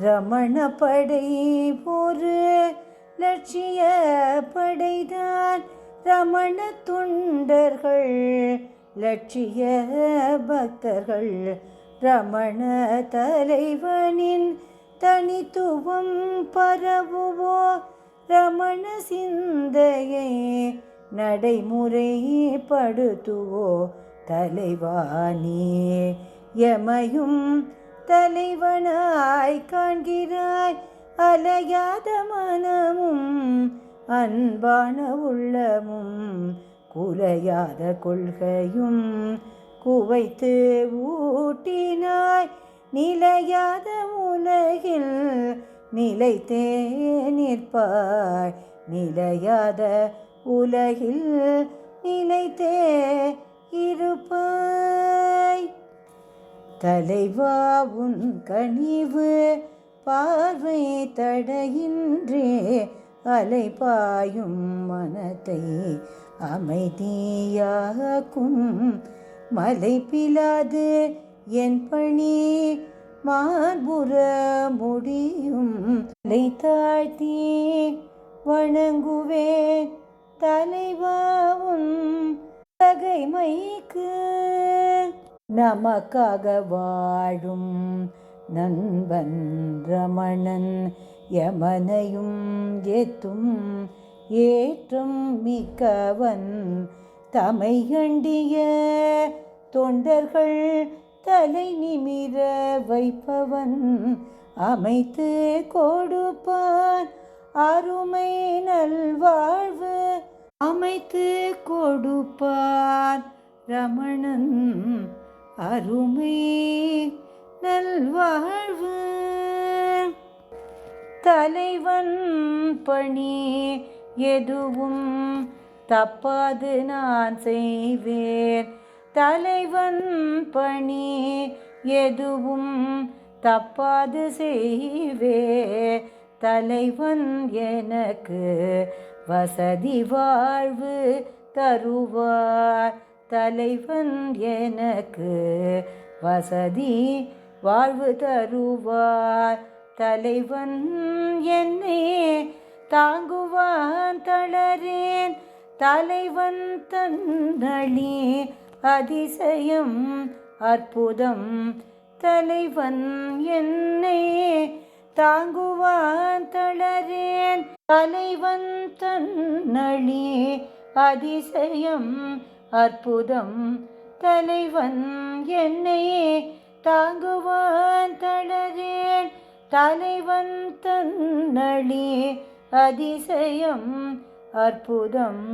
ரமண படை ஒரு லட்சிய படைதான். ரமண தொண்டர்கள் லட்சிய பக்தர்கள் ரமண தலைவனின் தனித்துவம் பரவுவோ. ரமண சிந்தையை நடைமுறைப்படுத்துவோ தலைவானே எமையும் தலைவனாய் காண்கிறாய். அலையாத மனமும் அன்பான உள்ளமும் குலையாத கொள்கையும் குவைத்து ஊட்டினாய். நிலையாத உலகில் நிலைத்தே நிற்பாய். நிலையாத உலகில் நிலைத்தே தலைவா உன் கனிவு பார்வை தடையின்றே அலைபாயும் மனத்தை அமைதியாக்கும். மலை பிலாது என் பணி மார்புற முடியும். தலை தாழ்த்தி வணங்குவேன் தலைவாவும் தகைமைக்கு நமக்காக வாழும் நண்பன் ரமணன் யமனையும் ஏத்தும் ஏற்றம் மிக்கவன் தமை கண்டிய தொண்டர்கள் தலை நிமிர வைப்பவன் அமைத்து கொடுப்பான் அருமை நல்வாழ்வு அமைத்து கொடுப்பான் ரமணன் அருமை நல்வாழ்வு. தலைவன் பணி எதுவும் தப்பாது நான் செய்வேன். தலைவன் பணி எதுவும் தப்பாது செய்வே. தலைவன் எனக்கு வசதி வாழ்வு தருவார். தலைவன் எனக்கு வசதி வாழ்வு தருவார். தலைவன் என்னை தாங்குவான் தளரேன். தலைவன் தன்னழி அதிசயம் அற்புதம். தலைவன் என்னை தாங்குவான் தளரேன். தலைவன் தன்னழி அதிசயம் அற்புதம் தலைவன் என்னையே தாங்குவான் தளரேன் தலைவன் தன்னழி அதிசயம் அற்புதம்.